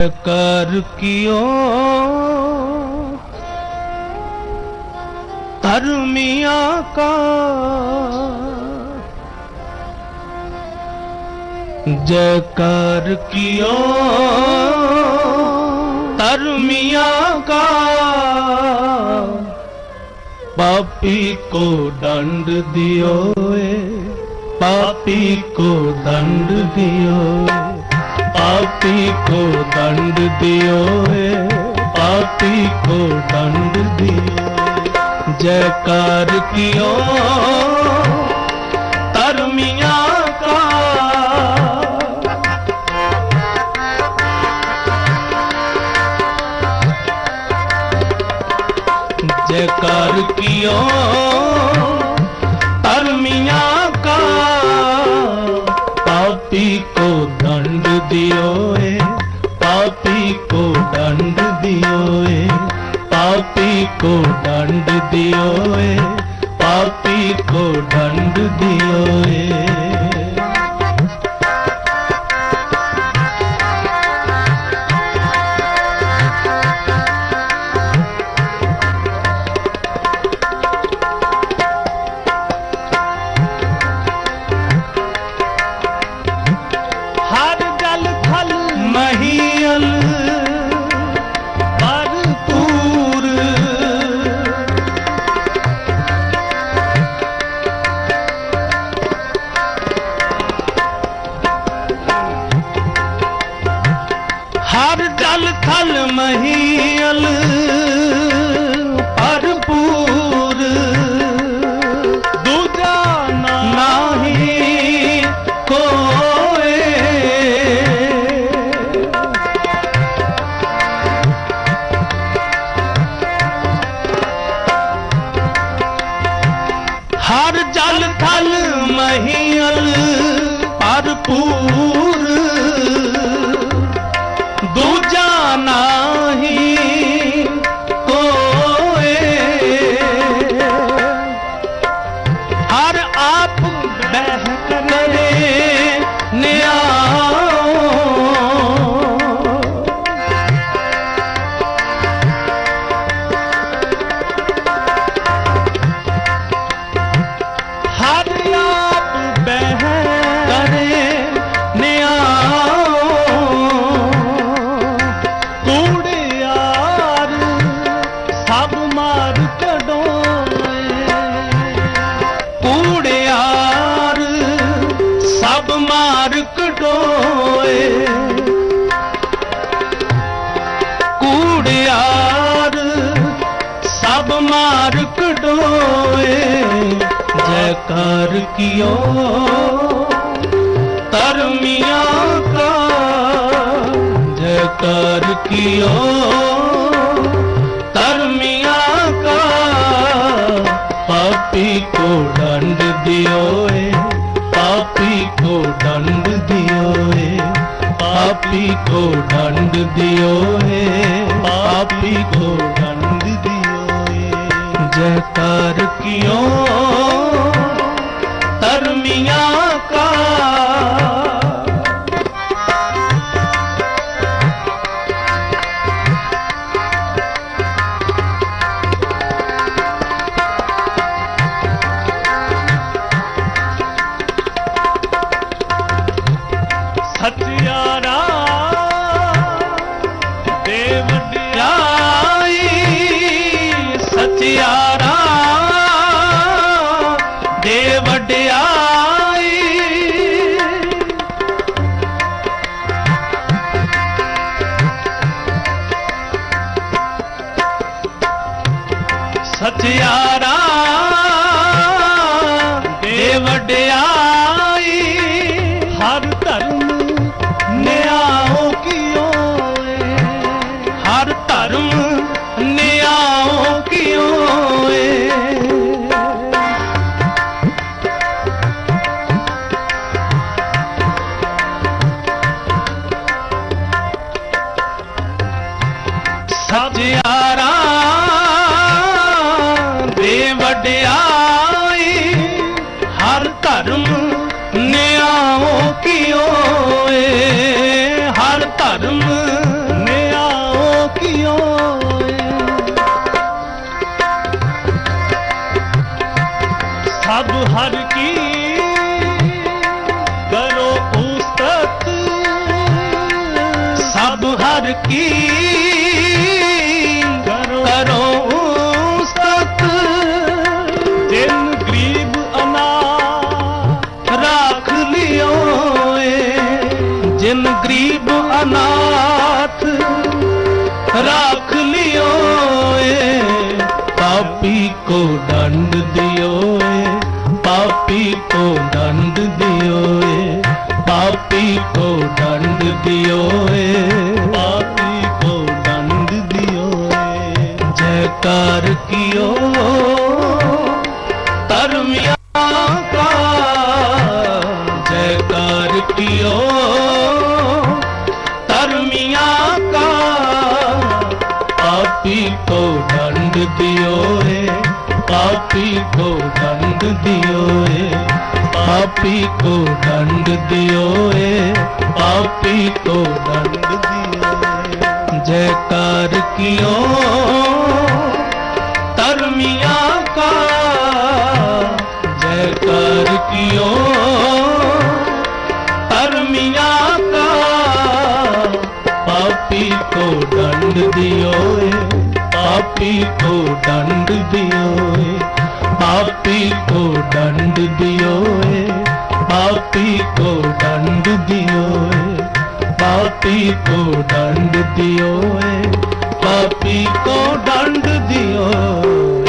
ਕਰ ਕਿਓ ਧਰਮੀਆਂ ਕਾ ਜੈਕਾਰ ਕਿਓ ਧਰਮੀਆਂ ਕਾ ਪਾਪੀ ਕੋ ਦੰਡ ਦਿਓ ਏ ਪਾਪੀ ਕੋ ਦੰਡ ਦਿਓ ਪਾਪੀ ਕੋ ਦੰਡ ਦਿਓ ਏ ਪਾਪੀ ਕੋ ਦੰਡ ਦਿਓ ਜੈਕਾਰ ਕਿਓ दंड दियो ए पापी को दंड दियो ਮਹੀਲ ਭਰਪੂਰ। ਦੂਜਾ ਨਾਹੀ ਕੋਏ। ਹਰ ਜਲ ਥਲ ਮਹੀਲ ਭਰਪੂਰ। ਨਾਹੀ ਹੋਏ, ਜੈਕਾਰ ਕੀਓ। ਤਰਮੀਆਂ ਕਾ ਜੈਕਾਰ ਕੀਓ। ਤਰਮੀਆਂ ਕਾ ਪਾਪੀ ਕੋ ਡੰਡ ਦਿਓ ਏ ਪਾਪੀ ਕੋ ਡੰਡ ਦਿਓ ਏ ਪਾਪੀ ਕੋ ਡੰਡ ਦਿਓ ਏ ਪਾਪੀ ਕੋ ਡੰਡ ਦਿਓ जयकार कियो धर्मिया का ਸਤਿਆਰਾ ਦੇ ਵਡਿਆਈ। ਸਤਿਆਰਾ ਸਤਿਆਰਾ ਪਾਪੀ ਕੋ ਦੰਡ ਦਿਓ ਏ ਪਾਪੀ ਕੋ ਦੰਡ ਦਿਓ ਏ ਪਾਪੀ ਕੋ ਦੰਡ ਦਿਓ ਏ ਪਾਪੀ ਕੋ ਦੰਡ ਦਿਓ ਏ ਜੈਕਾਰ ਕੀਓ ਧਰਮਿਆ ਦਿਓ ਏ ਪਾਪੀ ਕੋ ਦੰਡ ਦਿਓ ਏ ਪਾਪੀ ਕੋ ਦੰਡ ਦਿਓ ਏ ਪਾਪੀ ਕੋ ਦੰਡ ਦਿਓ ਜੈਕਾਰ ਕੀਓ ਧਰਮਿਆ ਕਾ ਜੈਕਾਰ ਕੀਓ ਧਰਮਿਆ ਕਾ ਪਾਪੀ ਕੋ ਦੰਡ ਦਿਓ ਏ ਪਾਪੀ ਕੋ ਦੰਡ ਦਿਓ ਪਾਪੀ ਕੋ ਦੰਡ ਦਿਓ ਏ ਪਾਪੀ ਕੋ ਦੰਡ ਦਿਓ ਪਾਪੀ ਕੋ ਦੰਡ ਦਿਓ ਪਾਪੀ ਕੋ ਦੰਡ ਦਿਓ